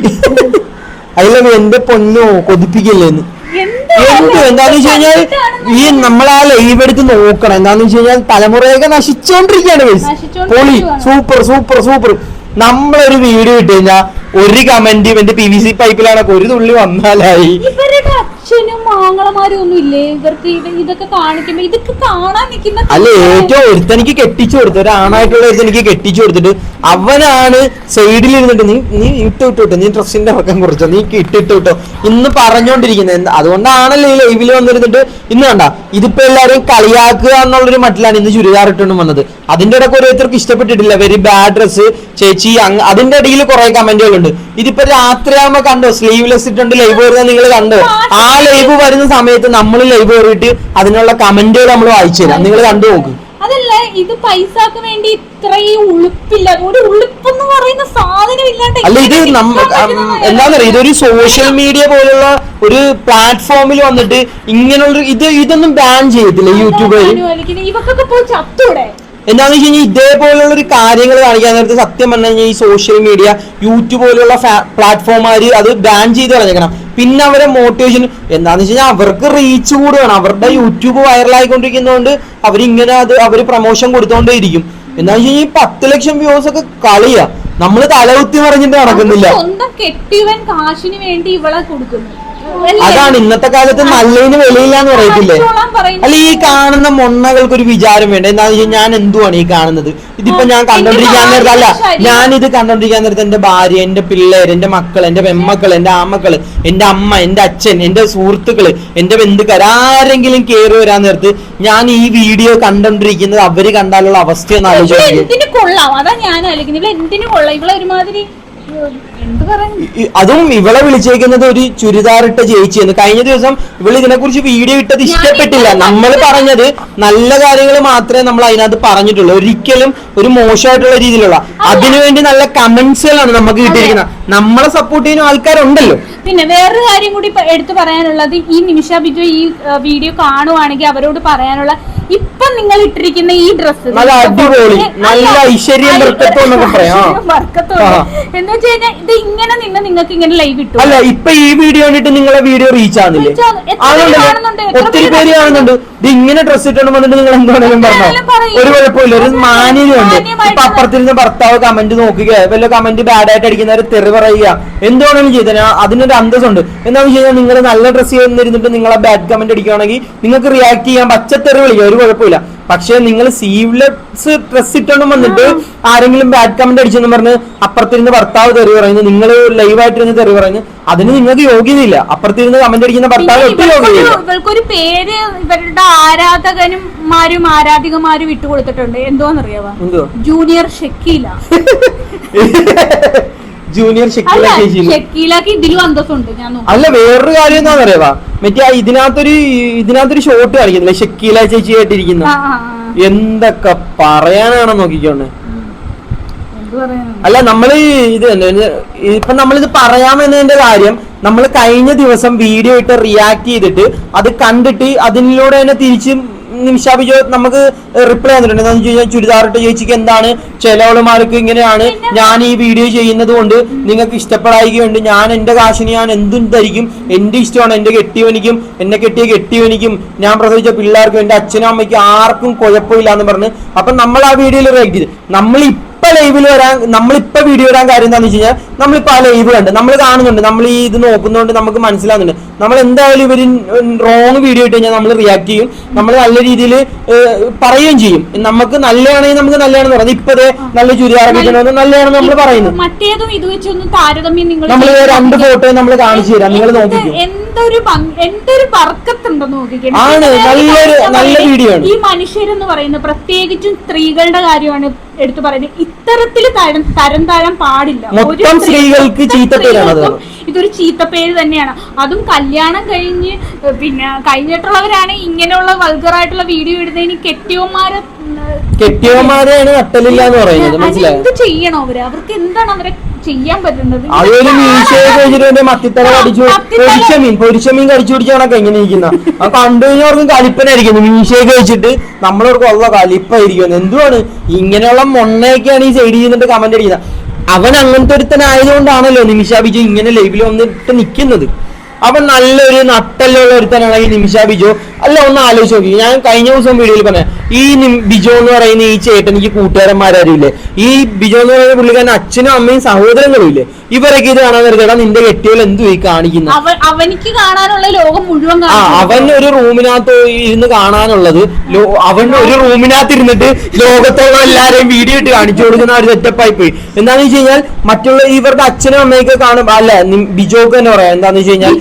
I love എന്റെ പൊന്നോ കൊതിപ്പിക്കില്ലേന്ന് എന്താ എന്ത്? എന്താന്ന് വെച്ച് കഴിഞ്ഞാൽ ഈ നമ്മൾ ആ ലൈവ് എടുത്ത് നോക്കണം. എന്താന്ന് വെച്ച് കഴിഞ്ഞാൽ തലമുറയൊക്കെ നശിച്ചോണ്ടിരിക്കാണ് guys. പൊളി. Super super super. നമ്മളൊരു വീഡിയോ ഇട്ട് കഴിഞ്ഞാൽ ഒരു കമന്റ് ഇവന്റെ പി വി സി പൈപ്പിലാണൊക്കെ ഒരു തുള്ളി വന്നാലായി. അച്ഛനും മാങ്ങളമാരും ഒന്നും ഇല്ലേ? ഇവർക്ക് ഇത് ഇതൊക്കെ കാണിക്കുമ്പോ ഇതൊക്കെ കാണാൻ നിൽക്കുന്ന അല്ല ഏറ്റവും ഒരുത്തനിക്ക് കെട്ടിച്ചു കൊടുത്തു. ഒരാണായിട്ടുള്ള ഒരുത്തനിക്ക് കെട്ടിച്ചു കൊടുത്തിട്ട് അവനാണ് സൈഡിൽ ഇരുന്നിട്ട് നീ നീ ഇട്ട് ഇട്ടു നീ ഡ്രസ്സിന്റെ ഇറക്കം കുറച്ചോ നീ ഇട്ടിട്ട് വിട്ടോ ഇന്ന് പറഞ്ഞോണ്ടിരിക്കുന്നത് അതുകൊണ്ടാണല്ലോ ഈ ലൈവിൽ വന്നിരുന്നിട്ട് ഇന്ന് കണ്ട. ഇതിപ്പോ എല്ലാരും കളിയാക്കുക എന്നുള്ളൊരു മട്ടിലാണ് ഇന്ന് ചുരിദാർ ഇട്ടുകൊണ്ട് വന്നത്. അതിന്റെ ഇടയ്ക്ക് ഓരോരുത്തർക്ക് ഇഷ്ടപ്പെട്ടിട്ടില്ല. വെരി ബാഡ് ഡ്രസ് ചേച്ചി അതിന്റെ ഇടയിൽ കുറെ കമന്റുകളുണ്ട് ഇതിപ്പോ രാത്രിയാകുമ്പോ കണ്ടോ? സ്ലീവ്ലെസ് ഇട്ടുണ്ട് ലൈവ് വരുന്നത് നിങ്ങൾ കണ്ടോ? ആ ലൈവ് വരുന്ന സമയത്ത് നമ്മൾ ലൈവ് കയറിയിട്ട് അതിനുള്ള കമന്റുകൾ നമ്മൾ വായിച്ചു തരാം. നിങ്ങൾ കണ്ടു നോക്ക്. അതല്ല ഇത് പൈസക്ക് വേണ്ടി ഇത്രയും ഉളുപ്പില്ല. ഒരു ഉളുപ്പെന്ന് പറയുന്ന സാധനം ഇല്ലാണ്ട് അല്ല ഇത് എങ്ങനെ നമ്മ നിൽക്കാൻ പറ്റുന്ന എന്താ ഇതൊരു സോഷ്യൽ മീഡിയ പോലുള്ള ഒരു പ്ലാറ്റ്ഫോമിൽ വന്നിട്ട് ഇങ്ങനെയുള്ള ഇത് ഇതൊന്നും ബാൻ ചെയ്തില്ല യൂട്യൂബ് ഞാനും ആലോചിക്കുന്നത്, ഇവക്കൊക്കെ പോയി ചത്തൂടെ എന്താണെന്ന് വെച്ച് കഴിഞ്ഞാൽ ഇതേപോലുള്ള ഒരു കാര്യങ്ങൾ കാണിക്കാൻ നേരത്തെ സത്യം പറഞ്ഞു കഴിഞ്ഞാൽ ഈ സോഷ്യൽ മീഡിയ യൂട്യൂബ് പോലുള്ള പ്ലാറ്റ്ഫോമാർ അത് ബാൻ ചെയ്ത് കളഞ്ഞേക്കണം. പിന്നെ അവരെ മോട്ടിവേഷൻ എന്താണെന്ന് വെച്ച് കഴിഞ്ഞാൽ അവർക്ക് റീച്ച് കൂടുകയാണ്. അവരുടെ യൂട്യൂബ് വൈറലായിക്കൊണ്ടിരിക്കുന്നതുകൊണ്ട് അവരിങ്ങനെ അത് അവർ പ്രൊമോഷൻ കൊടുത്തോണ്ടേ ഇരിക്കും എന്താണെന്ന് വെച്ച് കഴിഞ്ഞാൽ പത്ത് ലക്ഷം വ്യൂസ് ഒക്കെ കളിയാ. നമ്മൾ തലകുത്തി പറഞ്ഞിട്ട് നടക്കുന്നില്ല. സ്വന്തം കെട്ടിയവൻ കാശിന് വേണ്ടി ഇവളെ കൊടുക്കുന്നു? അതാണ് ഇന്നത്തെ കാലത്ത് നല്ലതിന് വെളിയില്ലാന്ന് പറയത്തില്ലേ? അല്ല ഈ കാണുന്ന മൊണ്ണകൾക്ക് ഒരു വിചാരം വേണ്ട? എന്താണെന്ന് വെച്ചാൽ ഞാൻ എന്തുവാണ് ഈ കാണുന്നത്? ഇതിപ്പോ ഞാൻ കണ്ടോണ്ടിരിക്കാൻ നേരത്തെ അല്ല. ഞാൻ ഇത് കണ്ടോണ്ടിരിക്കാൻ നേരത്തെ എന്റെ ഭാര്യ എന്റെ പിള്ളേർ എന്റെ മക്കൾ എന്റെ പെമ്മക്കൾ എന്റെ ആമക്കൾ എന്റെ അമ്മ എന്റെ അച്ഛൻ എന്റെ സുഹൃത്തുക്കൾ എന്റെ ബന്ധുക്കാർ ആരെങ്കിലും കയറി വരാൻ നേരത്ത് ഞാൻ ഈ വീഡിയോ കണ്ടോണ്ടിരിക്കുന്നത് അവർ കണ്ടാലുള്ള അവസ്ഥയെന്നാണ് എന്തിന് കൊള്ളാം? അതാ ഞാൻ ആലോചിക്കുന്നത് എന്തിനു എന്തിന് കൊള്ളാം? ഇവളെ ഒരുമാതിരി അതും ഇവളെ വിളിച്ചേക്കുന്നത് ഒരു ചുരിദാറിട്ട ചേച്ചിയെന്ന് കഴിഞ്ഞ ദിവസം ഇവൾ ഇതിനെ കുറിച്ച് വീഡിയോ ഇട്ടത് ഇഷ്ടപ്പെട്ടില്ല. നമ്മൾ പറഞ്ഞത് നല്ല കാര്യങ്ങൾ മാത്രമേ നമ്മൾ അതിനകത്ത് പറഞ്ഞിട്ടുള്ളൂ. ഒരിക്കലും ഒരു മോശമായിട്ടുള്ള രീതിയിലുള്ള. അതിനുവേണ്ടി നല്ല കമന്റ്സുകളാണ് നമുക്ക് കിട്ടിയിരിക്കുന്നത്. നമ്മളെ സപ്പോർട്ട് ചെയ്യുന്ന ആൾക്കാരുണ്ടല്ലോ. പിന്നെ വേറൊരു കാര്യം കൂടി എടുത്തു പറയാനുള്ളത് ഈ നിമിഷ ബിജു ഈ വീഡിയോ കാണുവാണെങ്കിൽ അവരോട് പറയാനുള്ള ഇപ്പൊ നിങ്ങൾ ഇട്ടിരിക്കുന്ന ഈ ഡ്രസ്സ് നല്ല അടിപൊളി, നല്ല ഐശ്വര്യം എന്ന് വെച്ച് കഴിഞ്ഞാൽ ഇത് ഇങ്ങനെ നിന്ന് നിങ്ങൾക്ക് ഇങ്ങനെ ലൈവ് ഇട്ടു അല്ല ഇപ്പൊ ഈ വീഡിയോ കണ്ടിട്ട് നിങ്ങളെ വീഡിയോ റീച്ച് ആവുന്നുണ്ടല്ലോ. ഒത്തിരി പേര് കാണുന്നുണ്ട്. ഇത് ഇങ്ങനെ ഡ്രസ് ഇട്ടോണ്ട് വന്നിട്ട് നിങ്ങൾ എന്താണെങ്കിലും പറഞ്ഞോ ഒരു കുഴപ്പമില്ല ഒരു മാന്യതയുണ്ട്. ഇപ്പൊ അപ്പുറത്തിരുന്ന് ഭർത്താവ് കമന്റ് നോക്കുക വല്ല കമന്റ് ബാഡ് ആയിട്ട് അടിക്കുന്നവര് തെറി പറയുക എന്തുകൊണ്ടാണ് ചെയ്തത് അതിനൊരു അന്തസ്സുണ്ട്. എന്താണെന്ന് വെച്ച് കഴിഞ്ഞാൽ നിങ്ങൾ നല്ല ഡ്രസ് ചെയ്തിരുന്നിട്ട് നിങ്ങളെ ബാഡ് കമന്റ് അടിക്കുകയാണെങ്കിൽ നിങ്ങൾക്ക് റിയാക്ട് ചെയ്യാൻ പച്ചത്തെറി വിളിക്കുക ഒരു കുഴപ്പമില്ല. പക്ഷെ നിങ്ങൾ സീവ്ലെസ് ഡ്രസ് ഇട്ടോണ്ടും വന്നിട്ട് ആരെങ്കിലും ബാഡ് കമന്റ് അടിച്ചെന്ന് പറഞ്ഞ് അപ്പുറത്തിരുന്ന് ഭർത്താവ് തെറി പറയുന്നു നിങ്ങൾ ലൈവായിട്ടിരുന്ന് തെറി പറയുന്നു അതിന് നിങ്ങൾക്ക് യോഗ്യതയില്ല. അപ്പുറത്തിരുന്ന് കമന്റ് അടിക്കുന്ന ഭർത്താവ് ഒരു ഒട്ടും യോഗ്യതയില്ല. പേര് ഇവരുടെ ആരാധകന്മാരും ആരാധികമാരും വിട്ടുകൊടുത്തിട്ടുണ്ട് എന്തോന്നറിയാവാ? എന്തോ? ജൂനിയർ ഷക്കീല. ജൂനിയർ ഷെക്കില ഷക്കീലക്ക് ഇതിലും അന്തസ്സുണ്ട് ഞാൻ അല്ല വേറൊരു കാര്യം എന്താണെന്നറിയാവാ മറ്റേ ഇതിനകത്തൊരു ഇതിനകത്തൊരു ഷോട്ട് കാണിക്കുന്നില്ല? ഷക്കീല ചേച്ചി ആയിട്ടിരിക്കുന്ന. എന്തൊക്കെ പറയാനാണ്? നോക്കിക്കോണ്ട് അല്ല നമ്മൾ ഇത് ഇപ്പൊ നമ്മളിത് പറയാമെന്നതിന്റെ കാര്യം നമ്മൾ കഴിഞ്ഞ ദിവസം വീഡിയോ ഇട്ട് റിയാക്ട് ചെയ്തിട്ട് അത് കണ്ടിട്ട് അതിലൂടെ തന്നെ തിരിച്ചും നിമിഷ ബിജോ നമുക്ക് റിപ്ലൈ തന്നിട്ടുണ്ട്. എന്താണെന്ന് കഴിഞ്ഞാൽ ചുരിദാറിട്ട് ചേച്ചിക്ക് എന്താണ്? ചിലവളുമാർക്ക് ഇങ്ങനെയാണ്. ഞാൻ ഈ വീഡിയോ ചെയ്യുന്നത് കൊണ്ട് നിങ്ങൾക്ക് ഇഷ്ടപ്പെടായികയുണ്ട്. ഞാൻ എന്റെ കാശിന് ഞാൻ എന്തും ധരിക്കും എന്റെ ഇഷ്ടമാണ്. എന്റെ കെട്ടിയവനിക്കും എന്നെ കെട്ടിയ കെട്ടിയവനിക്കും ഞാൻ പ്രസവിച്ച പിള്ളേർക്കും എന്റെ അച്ഛനും അമ്മയ്ക്കും ആർക്കും കുഴപ്പമില്ല എന്ന് പറഞ്ഞ്. അപ്പൊ നമ്മൾ ആ വീഡിയോയിൽ റിയാക്ട് ചെയ്ത്. നമ്മൾ ഇപ്പൊ ഇപ്പൊ ലൈവിൽ വരാൻ നമ്മളിപ്പോ വീഡിയോ ഇടാൻ കാര്യം എന്താണെന്ന് വെച്ച് കഴിഞ്ഞാൽ നമ്മളിപ്പോ ആ ലൈവ് കണ്ട് നമ്മൾ കാണുന്നുണ്ട് നമ്മൾ ഈ ഇത് നോക്കുന്നതുകൊണ്ട് നമുക്ക് മനസ്സിലാവുന്നുണ്ട്. നമ്മൾ എന്തായാലും ഇവർ റോങ് വീഡിയോ ഇട്ട് കഴിഞ്ഞാൽ നമ്മൾ റിയാക്ട് ചെയ്യും നമ്മൾ നല്ല രീതിയിൽ പറയുകയും ചെയ്യും. നമുക്ക് നല്ലതാണെങ്കിൽ നമുക്ക് നല്ലതാണെന്ന് പറയുന്നത് ഇപ്പതേ നല്ല ചുരിദാറൊക്കെ നല്ലതാണെന്ന് നമ്മൾ പറയുന്നത് മറ്റേതും ഇത് വെച്ചൊന്ന് താരതമ്യം നിങ്ങൾ നമ്മൾ രണ്ട് ഫോട്ടോ നമ്മൾ കാണിച്ചു തരാം. നിങ്ങൾ നോക്കിക്കും. എന്തൊരു ഭംഗി- എന്തൊരു വർക്കത്തുണ്ടെന്ന് നോക്കിക്കേ. ആണ്, നല്ലൊരു- നല്ല വീഡിയോ ആണ്. ഈ മനുഷ്യരെന്ന് പറയുന്നത് പ്രത്യേകിച്ചും സ്ത്രീകളുടെ കാര്യമാണ് എടുത്തു പറയുന്നത്. ഇത്തരത്തിൽ തരം തരം താഴാൻ പാടില്ല. ഒരു സ്ത്രീകൾക്ക്. സ്ത്രീകൾക്കും ഇതൊരു ചീത്തപ്പേര് തന്നെയാണ്. അതും കല്യാണം കഴിഞ്ഞ് പിന്നെ കഴിഞ്ഞിട്ടുള്ളവരാണ് ഇങ്ങനെയുള്ള വൾഗറായിട്ടുള്ള വീഡിയോ ഇടുന്നതിന് കെട്ടിയോന്മാരെ കെട്ടിയോന്മാരെയാണ് നട്ടലില്ല എന്ന് പറയുന്നത്. എന്ത് ചെയ്യണോ അവർ? അവർക്ക് എന്താണ് അവരെ ചെയ്യാൻ പറ്റുന്നത്? അതൊരു മീശയൊക്കെ വെച്ചിട്ട് ഒരു മത്തിത്തല കടിച്ചു പൊരിച്ച മീൻ പൊരിച്ച മീൻ കടിച്ചു പിടിച്ചാണൊക്കെ എങ്ങനെ ഇരിക്കുന്ന? അത് കണ്ടു കഴിഞ്ഞവർക്കും കലിപ്പനായിരിക്കുന്നു. മീശയൊക്കെ കഴിച്ചിട്ട് നമ്മളവർക്ക് ഉള്ള കലിപ്പായിരിക്കുന്നു. എന്തുവാണ്? ഇങ്ങനെയുള്ള മൊണ്ണയൊക്കെയാണ് ഈ സൈഡിൽ നിന്നിട്ട് കമന്റ് അടിക്കുന്നത് അവൻ അങ്ങനത്തെ ഒരുത്തനായതുകൊണ്ടാണല്ലോ നിമിഷ ബിജു ഇങ്ങനെ ലൈവിൽ വന്നിട്ട് നിൽക്കുന്നത് അവൻ നല്ലൊരു നട്ടല്ലുള്ള ഒരുത്തനാണ് ഈ നിമിഷ ബിജോ. അല്ല ഒന്ന് ആലോചിച്ച് നോക്കി. ഞാൻ കഴിഞ്ഞ ദിവസം വീഡിയോയിൽ പറഞ്ഞ ഈ ബിജോ ബിജു എന്ന് പറയുന്ന ഈ ചേട്ടൻ എനിക്ക് കൂട്ടുകാരന്മാരും ഇല്ലേ ഈ ബിജോ എന്ന് പറയുന്ന പുള്ളിക്കാരൻ അച്ഛനും അമ്മയും സഹോദരങ്ങളും ഇല്ലേ? ഇവരൊക്കെ ഇത് കാണാൻ വരുത്തേടാ നിന്റെ കെട്ടിയോൾ എന്തു ഈ കാണിക്കുന്നു? അവ അവനിക്ക് കാണാനുള്ള ലോകം മുഴുവൻ അവൻ ഒരു റൂമിനകത്ത് ഇരുന്ന് കാണാനുള്ളത് അവൻ ഒരു റൂമിനകത്ത് ഇരുന്നിട്ട് ലോകത്തോളം എല്ലാരെയും വീഡിയോ ഇട്ട് കാണിച്ചു കൊടുക്കുന്ന ഒരു സെറ്റപ്പായി പോയി. എന്താണെന്ന് വെച്ച് കഴിഞ്ഞാൽ മറ്റുള്ള ഇവരുടെ അച്ഛനും അമ്മയൊക്കെ കാണും. അല്ല ബിജോക്ക് തന്നെ പറയാം. എന്താണെന്ന് വെച്ച് കഴിഞ്ഞാൽ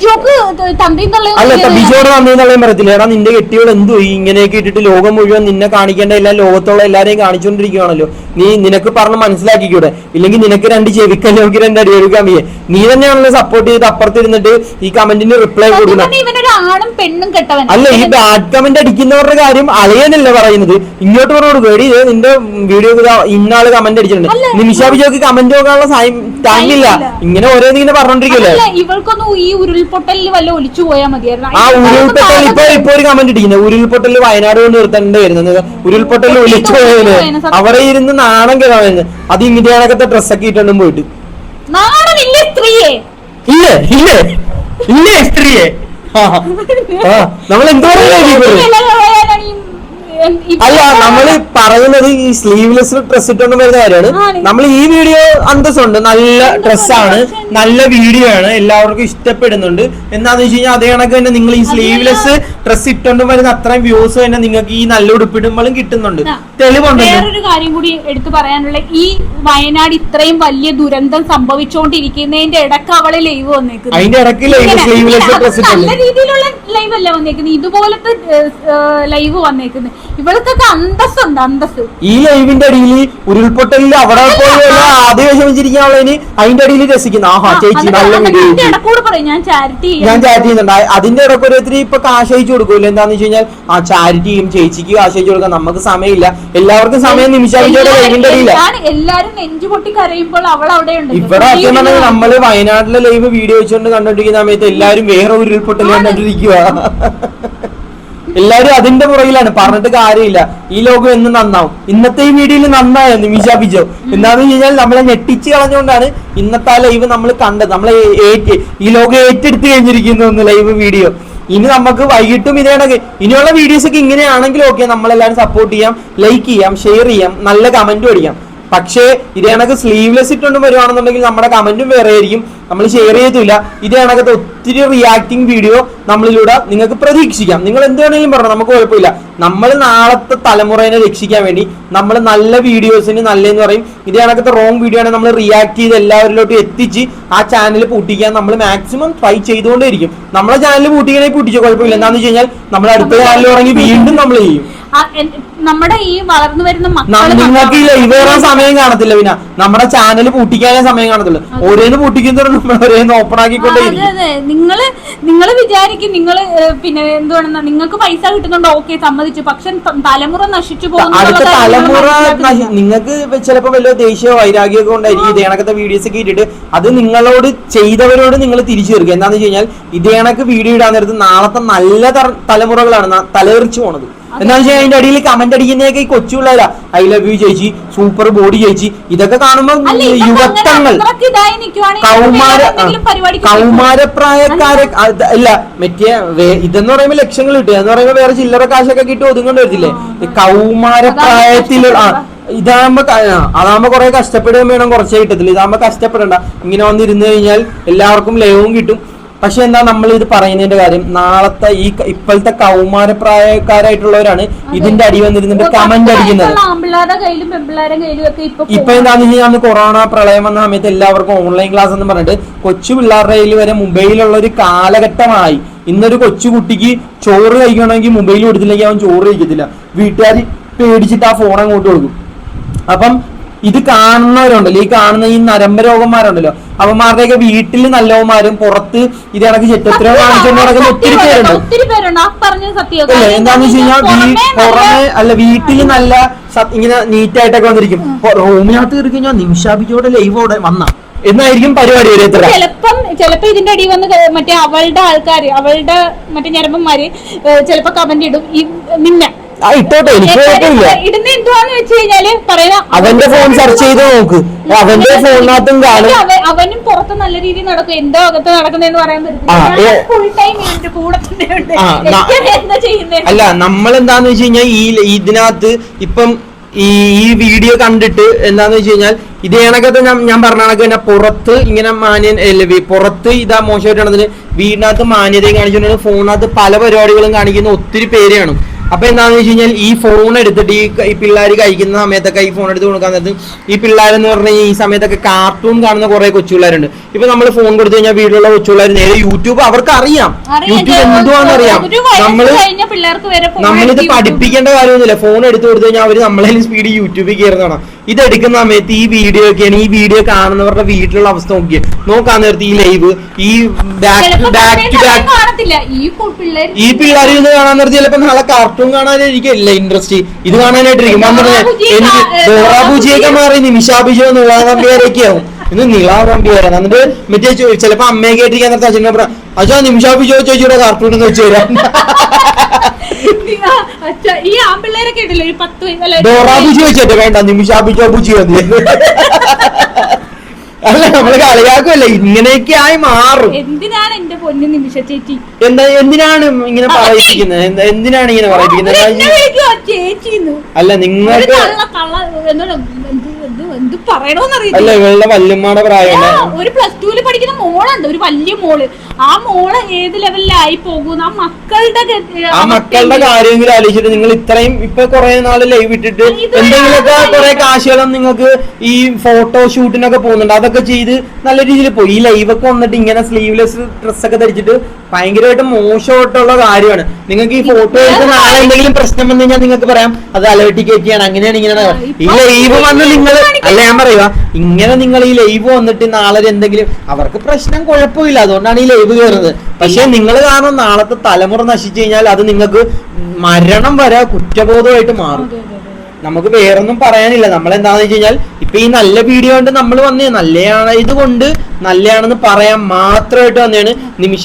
അല്ല ബിജോട് വന്നതെന്നുള്ളതും പറയത്തില്ല എടാ നിന്റെ കെട്ടികൾ എന്തു ഇങ്ങനെയൊക്കെ ഇട്ടിട്ട് ലോകം മുഴുവൻ നിന്നെ കാണിക്കേണ്ട എല്ലാ ലോകത്തുള്ള എല്ലാരെയും കാണിച്ചുകൊണ്ടിരിക്കുകയാണല്ലോ നീ നിനക്ക് പറഞ്ഞ് മനസ്സിലാക്കിക്കൂടെ? ഇല്ലെങ്കിൽ നിനക്ക് രണ്ട് ചെവിക്കല്ലോക്ക് രണ്ട് അടി എടുക്കാൻ വയ്യ നീ തന്നെയാണല്ലോ സപ്പോർട്ട് ചെയ്ത് അപ്പുറത്തിരുന്നിട്ട് ഈ കമന്റിന് റിപ്ലൈ കൊടുക്കുന്നത്. അല്ല ഈ ബാഡ് കമന്റ് അടിക്കുന്നവരുടെ കാര്യം അളിയനല്ല പറയുന്നത്? ഇങ്ങോട്ട് പറഞ്ഞു വേടി ഇത് നിന്റെ വീഡിയോ ഇന്നാൾ കമന്റ് അടിച്ചിട്ടുണ്ട്. നിമിഷ ബിജോക്ക് കമന്റ് നോക്കാനുള്ള ടൈം ഇല്ല. ഇങ്ങനെ ഓരോന്നിങ്ങനെ പറഞ്ഞോണ്ടിരിക്കല്ലേ ഇവൾക്കൊന്നും ഈ ഉരുൾപൊട്ടലിൽ വല്ല ഒലിച്ചു പോയാൽ മതിയായിരുന്നു ആ ഉരുൾപൊട്ടൽ ഇപ്പൊ ഇപ്പൊ ഒരു കമന്റ് ഇട്ടിരിക്കുന്നത് ഉരുൾപൊട്ടൽ വയനാട് കൊണ്ട് നിർത്തേണ്ടി വരുന്നത് ഉരുൾപൊട്ടൽ ഒലിച്ചു പോയത് അവരെ ഇരുന്ന് നാണം കേടാവുന്നത് അത് ഇങ്ങനെയാണൊക്കെ കണക്കത്തെ ഡ്രസ്സൊക്കെ ഇട്ടുണ്ടും പോയിട്ട് നാണമില്ല സ്ത്രീയെ ഇല്ലേ ഇല്ലേ ഇല്ലേ സ്ത്രീയെ നമ്മൾ എന്ത് അല്ല നമ്മൾ പറയുന്നത് ഈ സ്ലീവ്ലെസ് ഡ്രസ് ഇട്ടുകൊണ്ട് വരുന്ന കാര്യമാണ്. നമ്മൾ ഈ വീഡിയോ അന്തസ്സുണ്ട്. നല്ല ഡ്രസ്സാണ് നല്ല വീഡിയോ ആണ്. എല്ലാവർക്കും ഇഷ്ടപ്പെടുന്നുണ്ട്. എന്താന്ന് വെച്ച് കഴിഞ്ഞാൽ അതേ കണക്ക് തന്നെ നിങ്ങൾ ഈ സ്ലീവ്ലെസ് ഡ്രസ് ഇട്ടുകൊണ്ട് വരുന്ന അത്രയും വ്യൂസ് തന്നെ നിങ്ങൾക്ക് ഈ നല്ല ഉടുപ്പിടുമ്പോഴും കിട്ടുന്നുണ്ട്. തെളിവുണ്ട്. വേറൊരു കാര്യം കൂടി എടുത്തു പറയാനുള്ള. ഈ വയനാട് ഇത്രയും വലിയ ദുരന്തം സംഭവിച്ചുകൊണ്ടിരിക്കുന്നതിന്റെ ഇടയ്ക്ക് അവളെ ലൈവ് വന്നേക്കുന്നു. അതിന്റെ ഇടയ്ക്ക് ലൈവ് സ്ലീവ്ലെസ് ഡ്രസ് നല്ല രീതിയിലുള്ള ലൈവ് അല്ല വന്നേക്കുന്നത്. ഇതുപോലത്തെ ലൈവ് വന്നേക്കുന്നത്. അന്തസ്സുണ്ട് അന്തസ് ഈ ലൈവിന്റെ അടിയിൽ ഉരുൾപൊട്ടലിൽ അവിടെ ആദ്യം വിഷമിച്ചിരിക്കാനുള്ളതിന് അതിന്റെ അടിയിൽ രസിക്കുന്നു. ആഹാ ചേച്ചി നല്ല വീഡിയോ ഞാൻ ചാരിറ്റി ഞാൻ ചാരിറ്റി ചെയ്യുന്നുണ്ട്. അതിന്റെ ഇടയ്ക്ക് ഓരോരുത്തർ ഇപ്പൊ കാശ് കൊടുക്കൂല്ലോ കൊടുക്കൂല എന്താന്ന് വെച്ച് കഴിഞ്ഞാൽ ആ ചാരിറ്റിയും ചേച്ചിക്ക് ആശയിച്ചു കൊടുക്കാൻ നമുക്ക് സമയമില്ല. എല്ലാവർക്കും സമയം നിമിഷാവിന്റെ ലൈവിന്റെ അടിയില്ല എല്ലാരും നെഞ്ചു പൊട്ടി കരയുമ്പോൾ അവൾ അവിടെ ഉണ്ട്. ഇവിടെ സത്യം പറഞ്ഞാൽ നമ്മൾ വയനാട്ടിലെ ലൈവ് വീഡിയോ വെച്ചുകൊണ്ട് കണ്ടോണ്ടിരിക്കുന്ന സമയത്ത് എല്ലാരും വേറെ ഉരുൾപൊട്ടൽ കണ്ടോണ്ടിരിക്കുക എല്ലാരും അതിന്റെ പുറകിലാണ്. പറഞ്ഞിട്ട് കാര്യമില്ല. ഈ ലോകം എന്ന് നന്നാവും. ഇന്നത്തെ ഈ വീഡിയോയിൽ നന്നായോ നിമിഷ ബിജോ. എന്താന്ന് വെച്ച് കഴിഞ്ഞാൽ നമ്മളെ ഞെട്ടിച്ച് കളഞ്ഞുകൊണ്ടാണ് ഇന്നത്തെ ആ ലൈവ് നമ്മൾ കണ്ടത്. നമ്മളെ ഈ ലോകം ഏറ്റെടുത്ത് കഴിഞ്ഞിരിക്കുന്നു ഒന്ന് ലൈവ് വീഡിയോ ഇനി നമുക്ക് വൈകിട്ടും ഇതേണെങ്കിൽ ഇനിയുള്ള വീഡിയോസ് ഒക്കെ ഇങ്ങനെയാണെങ്കിൽ ഓക്കെ നമ്മളെല്ലാവരും സപ്പോർട്ട് ചെയ്യാം ലൈക്ക് ചെയ്യാം ഷെയർ ചെയ്യാം നല്ല കമന്റ് അടിക്കാം. പക്ഷേ ഇതേ കണക്ക് സ്ലീവ്ലെസ് ഇട്ടുകൊണ്ട് വരുവാണെന്നുണ്ടെങ്കിൽ നമ്മുടെ കമന്റും വേറെ ആയിരിക്കും. നമ്മൾ ഷെയർ ചെയ്തില്ല ഇതേ കണക്കത്തെ ഒത്തിരി റിയാക്ടിങ് വീഡിയോ നമ്മളിലൂടെ നിങ്ങൾക്ക് പ്രതീക്ഷിക്കാം. നിങ്ങൾ എന്ത് വേണമെങ്കിലും പറഞ്ഞു നമുക്ക് കുഴപ്പമില്ല. നമ്മൾ നാളത്തെ തലമുറയെ രക്ഷിക്കാൻ വേണ്ടി നമ്മൾ നല്ല വീഡിയോസിന് നല്ലതെന്ന് പറയും. ഇതേ കണക്കത്തെ റോങ് വീഡിയോ ആണ് നമ്മൾ റിയാക്ട് ചെയ്ത് എല്ലാവരിലോട്ടും എത്തിച്ച് ആ ചാനൽ പൂട്ടിക്കാൻ നമ്മൾ മാക്സിമം ട്രൈ ചെയ്തുകൊണ്ടേയിരിക്കും. നമ്മളെ ചാനൽ പൂട്ടിക്കണേ പൂട്ടിച്ചോ കുഴപ്പമില്ല. എന്താണെന്ന് വെച്ച് കഴിഞ്ഞാൽ നമ്മൾ അടുത്ത ചാനലിൽ ഇറങ്ങി വീണ്ടും നമ്മൾ ചെയ്യും. നമ്മുടെ ഈ വളർന്നു വരുന്ന നിങ്ങൾക്ക് ലൈവ് സമയം കാണത്തില്ല പിന്നെ നമ്മുടെ ചാനൽ പൂട്ടിക്കാനേ സമയം കാണത്തുള്ളൂ ഓരോന്ന് പൂട്ടിക്കുന്നതോടെ നമ്മൾ ഓരോന്ന് ഓപ്പൺ ആക്കിക്കൊണ്ടേ നിങ്ങൾ നിങ്ങൾ വിചാരിക്കും നിങ്ങൾ പിന്നെ എന്തുവാണെന്ന നിങ്ങൾക്ക് പൈസ കിട്ടുന്നുണ്ട്? ഓക്കെ സമ്മതിച്ചു. പക്ഷെ തലമുറ നശിച്ചു അടുത്ത നിങ്ങൾ തലമുറ. നിങ്ങൾക്ക് ചിലപ്പോ വല്ല ദേശീയ വൈരാഗ്യമൊക്കെ കൊണ്ടായിരിക്കും ഇതേ കണക്കത്തെ വീഡിയോസ് ഒക്കെ ഇട്ടിട്ട്. അത് നിങ്ങളോട് ചെയ്തവരോട് നിങ്ങൾ തിരിച്ചു തീർക്കുക എന്താണെന്ന് വെച്ച് കഴിഞ്ഞാൽ ഇതേ കണക്ക് വീഡിയോ ഇടാൻ നേരത്ത് നാളത്തെ നല്ല തലമുറകളാണ് തലതെറിച്ചു പോണത്. എന്താന്ന് വെച്ചാൽ അതിന്റെ അടിയിൽ കമന്റ് അടിക്കുന്നതൊക്കെ ഈ കൊച്ചുള്ളവരാ ഐ ലവ് യു ചേച്ചി സൂപ്പർ ബോഡി ചേച്ചി ഇതൊക്കെ കാണുമ്പോൾ യുവത്വങ്ങൾ കൗമാര കൗമാരപ്രായക്കാരെ അല്ല. മറ്റേ ഇതെന്ന് പറയുമ്പോ ലക്ഷങ്ങൾ കിട്ടുക എന്ന് പറയുമ്പോ വേറെ ചില്ലറ കാശൊക്കെ കിട്ടി ഒതുങ്ങേണ്ടി വരത്തില്ലേ? കൗമാരപ്രായത്തിലുള്ള ഇതാകുമ്പോ അതാകുമ്പോ കുറെ കഷ്ടപ്പെടുകയും വേണം കുറച്ചേ കിട്ടത്തില്ല. ഇതാകുമ്പോ കഷ്ടപ്പെടണ്ട. ഇങ്ങനെ വന്നിരുന്നു കഴിഞ്ഞാൽ എല്ലാവർക്കും ലയവും കിട്ടും. പക്ഷെ എന്താ നമ്മൾ ഇത് പറയുന്നതിന്റെ കാര്യം? നാളത്തെ ഈ ഇപ്പോഴത്തെ കൗമാരപ്രായക്കാരായിട്ടുള്ളവരാണ് ഇതിന്റെ അടി വന്നിരുന്നിട്ട് കമന്റ് അടിക്കുന്നത്. ഇപ്പൊ എന്താണെന്ന് അന്ന് കൊറോണ പ്രളയം വന്ന സമയത്ത് എല്ലാവർക്കും ഓൺലൈൻ ക്ലാസ് എന്ന് പറഞ്ഞിട്ട് കൊച്ചു പിള്ളേരുടെ കയ്യിൽ വരെ മുംബൈയിലുള്ള ഒരു കാലഘട്ടമായി. ഇന്നൊരു കൊച്ചു കുട്ടിക്ക് ചോറ് കഴിക്കണമെങ്കിൽ മുംബൈയിൽ കൊടുത്തില്ലെങ്കിൽ അവൻ ചോറ് കഴിക്കത്തില്ല. വീട്ടുകാർ പേടിച്ചിട്ട് ആ ഫോൺ അങ്ങോട്ട് കൊടുക്കും. അപ്പം ഇത് കാണുന്നവരുണ്ടല്ലോ ഈ കാണുന്ന ഈ നരമ്പ രോഗന്മാരുണ്ടല്ലോ അവന്മാരുടെയൊക്കെ വീട്ടിൽ നല്ലവന്മാരും പുറത്ത് ഇത് കണക്ക് ചെറ്റത്തിരോ കാണിച്ചുകൊണ്ട് നടക്കുന്ന ഒത്തിരി പേരുണ്ട്. അല്ലേ എന്താന്ന് വെച്ച് കഴിഞ്ഞാൽ പുറമെ അല്ല വീട്ടിൽ നല്ല ഇങ്ങനെ നീറ്റ് ആയിട്ടൊക്കെ വന്നിരിക്കും റൂമിനകത്ത് കയറി കഴിഞ്ഞാൽ നിമിഷാബിജോടെ ലൈവോടെ വന്നാ. എന്നായിരിക്കും പരിപാടി ചിലപ്പം ചിലപ്പോ ഇതിന്റെ അടി വന്ന് മറ്റേ അവളുടെ ആൾക്കാര് അവളുടെ മറ്റേ ഞരമ്പന്മാര് ചിലപ്പോ കമന്റ് ഇടും. നിന്നെ. ആ ഇട്ടോട്ടെ എനിക്ക് കുഴപ്പമില്ല ഇടുന്ന എന്തുവാന്ന് വെച്ച് കഴിഞ്ഞാൽ പറയുന്ന അവന്റെ ഫോൺ സെർച്ച് ചെയ്ത് നോക്ക്. അവന്റെ ഫോണിനകത്തും കാണും. അവ- അവനും പുറത്ത് നല്ല രീതിയിൽ നടക്കും. എന്തോ അകത്ത് നടക്കുന്നെന്ന് പറയാൻ ആ, ഏ. പറ്റില്ല ഫുൾ ടൈം എന്റെ കൂടെ തന്നെ ഉണ്ട്. ആ, ന- എനിക്ക് എന്താ ചെയ്യുന്നേ? അല്ല നമ്മൾ എന്താന്ന് വെച്ച് കഴിഞ്ഞാൽ ഈ ഇതിനകത്ത് ഇപ്പം ഈ ഈ വീഡിയോ കണ്ടിട്ട് എന്താന്ന് വെച്ച് കഴിഞ്ഞാൽ ഇത് കണക്കത്തെ ഞാൻ ഞാൻ പറഞ്ഞ കണക്ക് തന്നെ പുറത്ത് ഇങ്ങനെ മാന്യൻ അല്ല വി- പുറത്ത് ഇതാ മോശമായിട്ടാണതിന് വീടിനകത്ത് മാന്യതയും കാണിച്ചുകൊണ്ട് ഫോണിനകത്ത് പല പരിപാടികളും കാണിക്കുന്ന ഒത്തിരി പേര് കാണും അപ്പൊ എന്താണെന്ന് വെച്ച് കഴിഞ്ഞാൽ ഈ ഫോൺ എടുത്തിട്ട് ഈ ഈ പിള്ളേർ കഴിക്കുന്ന സമയത്തൊക്കെ ഈ ഫോൺ എടുത്ത് കൊടുക്കാൻ നേരത്ത് ഈ പിള്ളേരെന്ന് പറഞ്ഞാൽ ഈ സമയത്തൊക്കെ കാർട്ടൂൺ കാണുന്ന കുറെ കൊച്ചു പിള്ളേരുണ്ട് ഇപ്പൊ നമ്മൾ ഫോൺ കൊടുത്തു കഴിഞ്ഞാൽ വീട്ടിലുള്ള കൊച്ചു പിള്ളേർ നേരെ യൂട്യൂബ് അവർക്ക് അറിയാം യൂട്യൂബ് എന്തുവാന്ന് അറിയാം നമ്മൾ നമ്മൾ നമ്മളിത് പഠിപ്പിക്കേണ്ട കാര്യമൊന്നുമില്ല. ഫോൺ എടുത്തു കൊടുത്തു കഴിഞ്ഞാൽ അവർ നമ്മളെ സ്പീഡ് യൂട്യൂബിൽ കയറുന്നതാണ് ഇത് എടുക്കുന്ന സമയത്ത് ഈ വീഡിയോ ഒക്കെയാണ് ഈ വീഡിയോ കാണുന്നവരുടെ വീട്ടിലുള്ള അവസ്ഥ നോക്കിയേ. നോക്കാൻ നേരത്തെ ഈ ലൈവ് ഈ ബാക്ക് ബാക്ക് ടു ബാക്ക് ഈ പിള്ളേർ ഇത് കാണാൻ നേരത്തെ ചിലപ്പോ നാളെ കാർട്ടൂൺ കാണാനായിരിക്കില്ല ഇൻട്രസ്റ്റ് ഇത് കാണാനായിട്ടിരിക്കും ഇരിക്കും. എനിക്ക് മാറി നിമിഷാബിജോ നീളാമ്പിയാരൊക്കെ ആവും ഇന്ന് നീളാറമ്പിയാരാണ് എന്നിട്ട് മറ്റേ ചിലപ്പോ അമ്മയെ കേട്ടിരിക്കാൻ നേരത്തെ അച്ഛനെ പറയാം അച്ഛാ നിമിഷാബിജോ ചോദിച്ചു കാർട്ടൂൺ എന്ന് വെച്ചു തരാം. അച്ഛാ, ഈ ആമ്പിള്ളേരൊക്കെ ഉണ്ടല്ലോ ഒരു പത്ത് വയസ്സ് അല്ല, ഡോറാബുജി വെച്ചിട്ട് വേണ്ട നിമിഷാബിജോ ബുജി മതി. അല്ല നമ്മൾ കളിയാക്കുമല്ലേ ഇങ്ങനെയൊക്കെ ആയി മാറും. എന്തിനാണ് എന്റെ പൊന്നു നിമിഷ ചേച്ചി? എന്താ എന്തിനാണ് ഇങ്ങനെ പറയിപ്പിക്കുന്നത്? എന്താ- എന്തിനാണ് ഇങ്ങനെ പറയിപ്പിക്കുന്നത്? വിളിക്കുവാ ചേച്ചിന്ന് അല്ല ഒരു നിങ്ങൾക്ക് കള്ള കള്ള എന്താണ് എന്ത് പറയണോന്നറിയില്ല. ഇവളുടെ വല്യമ്മയുടെ പ്രായമല്ല ഒരു പ്ലസ് ടുവിൽ പഠിക്കുന്ന മോളുണ്ട് ഒരു വലിയ മോൾ. ആ മോൾ ഏത് ലെവലിലായി പോകുന്നു ആ മക്കളുടെ ആ മക്കളുടെ കാര്യമെങ്കിലും ആലോചിച്ചിട്ട് നിങ്ങൾ ഇത്രയും ഇപ്പൊ കുറെ നാൾ ലൈവ് ഇട്ടിട്ട് എന്തെങ്കിലും എന്തെങ്കിലുമൊക്കെ കുറെ കാശുകളും നിങ്ങൾക്ക് ഈ ഫോട്ടോ ഷൂട്ടിനൊക്കെ പോകുന്നുണ്ട്. അതൊക്കെ ചെയ്ത് നല്ല രീതിയിൽ പോയി. ഈ ലൈവ് ഒക്കെ വന്നിട്ട് ഇങ്ങനെ സ്ലീവ്ലെസ് ഡ്രസ്സൊക്കെ ധരിച്ചിട്ട് ഭയങ്കരമായിട്ട് മോശമായിട്ടുള്ള കാര്യമാണ്. നിങ്ങൾക്ക് ഈ ഫോട്ടോ എടുത്ത് നാളെ എന്തെങ്കിലും പ്രശ്നം വന്നു കഴിഞ്ഞാൽ നിങ്ങൾക്ക് പറയാം അത് അലർട്ടി കയറ്റിയാണ്. അങ്ങനെയാണ് ഇങ്ങനെയാണ്. ഈ ലൈവ് വന്ന് നിങ്ങൾ അല്ല ഞാൻ പറയുക ഇങ്ങനെ നിങ്ങൾ ഈ ലൈവ് വന്നിട്ട് നാളെ എന്തെങ്കിലും അവർക്ക് പ്രശ്നം കുഴപ്പമില്ല. അതുകൊണ്ടാണ് ഈ ലൈവ് കയറുന്നത് പക്ഷെ നിങ്ങൾ കാരണം നാളത്തെ തലമുറ നശിച്ചു കഴിഞ്ഞാൽ അത് നിങ്ങൾക്ക് മരണം വരെ കുറ്റബോധമായിട്ട് മാറും. നമുക്ക് വേറൊന്നും പറയാനില്ല. നമ്മൾ എന്താണെന്ന് വെച്ച് കഴിഞ്ഞാൽ ഇപ്പൊ ഈ നല്ല വീഡിയോ കൊണ്ട് നമ്മൾ വന്നേ. നല്ലയാണ് ഇതുകൊണ്ട് നല്ലതാണെന്ന് പറയാൻ മാത്രമായിട്ട് വന്നതാണ് നിമിഷ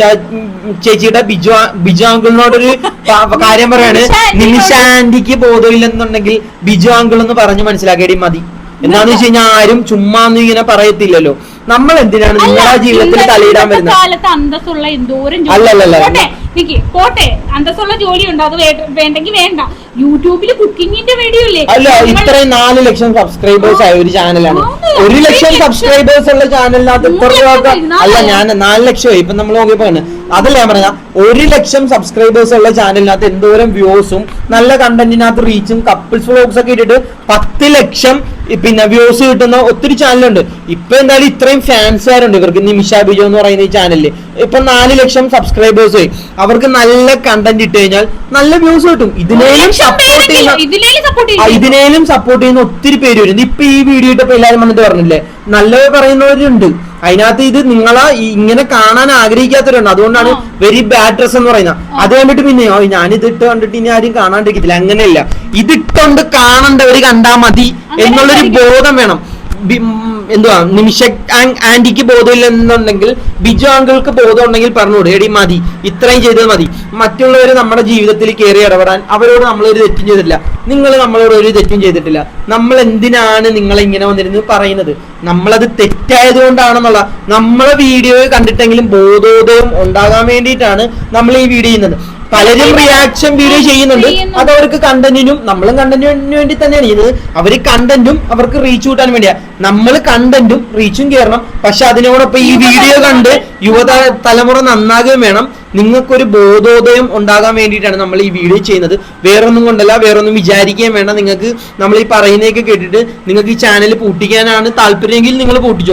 ചേച്ചിയുടെ ബിജു ബിജു അങ്കിളിനോടൊരു കാര്യം പറയാണ്. നിമിഷ ആന്റിക്ക് ബോധമില്ലെന്നുണ്ടെങ്കിൽ ബിജു അങ്കിൾ എന്ന് പറഞ്ഞ് മനസ്സിലാക്കേണ്ടി മതി. എന്താന്ന് വെച്ച് കഴിഞ്ഞാൽ ആരും ചുമ്മാ ഇങ്ങനെ പറയത്തില്ലല്ലോ. നമ്മൾ എന്തിനാണ് നിങ്ങളുടെ നിങ്ങളെ ജീവിതത്തിൽ തലയിടാൻ വരുന്നത്? അന്തസ്സുള്ള എന്തോരം. പോട്ടെ നിക്ക് പോട്ടെ. അന്തസ്സുള്ള ജോലി ഉണ്ട് അത് വേണ്ടെങ്കിൽ വേണ്ട. യൂട്യൂബിൽ കുക്കിങ്ങിന്റെ വീഡിയോ ഇല്ലേ? അല്ല ഇത്രയും നാല് ലക്ഷം സബ്സ്ക്രൈബേഴ്സ് ആയ ഒരു ചാനലാണ് ഒരു ലക്ഷം സബ്സ്ക്രൈബേഴ്സ് ഉള്ള ചാനലിനകത്ത് എത്ര രൂപ അല്ല. ഞാൻ നാല് ലക്ഷം ഇപ്പൊ നമ്മൾ നോക്കിയപ്പോ. അതല്ല ഞാൻ പറഞ്ഞ ഒരു ലക്ഷം സബ്സ്ക്രൈബേഴ്സ് ഉള്ള ചാനലിനകത്ത് എന്തോരം വ്യൂസും നല്ല കണ്ടന്റിനകത്ത് റീച്ചും കപ്പിൾസ് വ്ലോഗ്സ് ഒക്കെ ഇട്ടിട്ട് പത്ത് ലക്ഷം പിന്നെ വ്യൂസ് കിട്ടുന്ന ഒത്തിരി ചാനലുണ്ട് ഇപ്പൊ എന്തായാലും ഇത്രയും ഫാൻസുകാരുണ്ട് ഇവർക്ക് നിമിഷ ബിജോ എന്ന് പറയുന്ന ഈ ചാനലിൽ ഇപ്പൊ നാല് ലക്ഷം സബ്സ്ക്രൈബേഴ്സ് ആയി അവർക്ക് നല്ല കണ്ടന്റ് ഇട്ട് കഴിഞ്ഞാൽ നല്ല വ്യൂസ് കിട്ടും. ഇതിനേലും സപ്പോർട്ട് ചെയ്യുന്ന ഇതിനേലും സപ്പോർട്ട് ചെയ്യുന്ന ഒത്തിരി പേര് വരുന്നു ഇപ്പൊ ഈ വീഡിയോ ഇട്ടപ്പോ എല്ലാരും വന്നിട്ട് പറഞ്ഞില്ലേ? നല്ലത് പറയുന്നവരുണ്ട്. അതിനകത്ത് ഇത് നിങ്ങളെ ഇങ്ങനെ കാണാൻ ആഗ്രഹിക്കാത്തവരുണ്ട്. അതുകൊണ്ടാണ് വെരി ബാഡ് ഡ്രസ് എന്ന് പറയുന്നത്. അത് കണ്ടിട്ട് പിന്നെ ഓ ഞാൻ ഇത് ഇട്ട് കണ്ടിട്ട് ഇനി ആരും കാണാണ്ടിരിക്കത്തില്ല. അങ്ങനെയല്ല. ഇതിട്ടോണ്ട് കാണണ്ടവര് കണ്ടാ മതി എന്നുള്ളൊരു. ബോധം വേണം. എന്തുവാ? നിമിഷ ആന്റിക്ക് ബോധമില്ലെന്നുണ്ടെങ്കിൽ ബിജു അങ്കിൾക്ക് ബോധം ഉണ്ടെങ്കിൽ പറഞ്ഞുകൂടെ എടി മതി. ഇത്രയും ചെയ്തത് മതി. മറ്റുള്ളവർ നമ്മുടെ ജീവിതത്തിൽ കയറി ഇടപെടാൻ അവരോട് നമ്മളൊരു തെറ്റും ചെയ്തിട്ടില്ല. നിങ്ങൾ നമ്മളോട് ഒരു തെറ്റും ചെയ്തിട്ടില്ല. നമ്മൾ എന്തിനാണ് നിങ്ങളെ ഇങ്ങനെ വന്നിരുന്ന് പറയുന്നത്? നമ്മളത് തെറ്റായത് കൊണ്ടാണെന്നുള്ള നമ്മളെ വീഡിയോ കണ്ടിട്ടെങ്കിലും ബോധോദയം ഉണ്ടാകാൻ വേണ്ടിയിട്ടാണ് നമ്മൾ ഈ വീഡിയോ ചെയ്യുന്നത്. പലരും റിയാക്ഷൻ വീഡിയോ ചെയ്യുന്നുണ്ട്. അത് അവർക്ക് കണ്ടന്റിനും നമ്മളും കണ്ടന്റിനു വേണ്ടി തന്നെയാണ് ചെയ്യുന്നത് അവർ കണ്ടന്റും അവർക്ക് റീച്ച് കൂട്ടാൻ വേണ്ടിയാ. നമ്മൾ കണ്ടന്റും റീച്ചും കയറണം പക്ഷെ അതിനോടൊപ്പം ഈ വീഡിയോ കണ്ട് യുവത തലമുറ നന്നാകുകയും വേണം. നിങ്ങൾക്കൊരു ബോധോദയം ഉണ്ടാകാൻ വേണ്ടിയിട്ടാണ് നമ്മൾ ഈ വീഡിയോ ചെയ്യുന്നത്. വേറൊന്നും കൊണ്ടല്ല വേറൊന്നും വിചാരിക്കുകയും വേണ്ട. നിങ്ങൾക്ക് നമ്മൾ ഈ പറയുന്നതൊക്കെ കേട്ടിട്ട് നിങ്ങൾക്ക് ഈ ചാനൽ പൂട്ടിക്കാനാണ് താല്പര്യമെങ്കിൽ നിങ്ങൾ പൂട്ടിച്ചോ.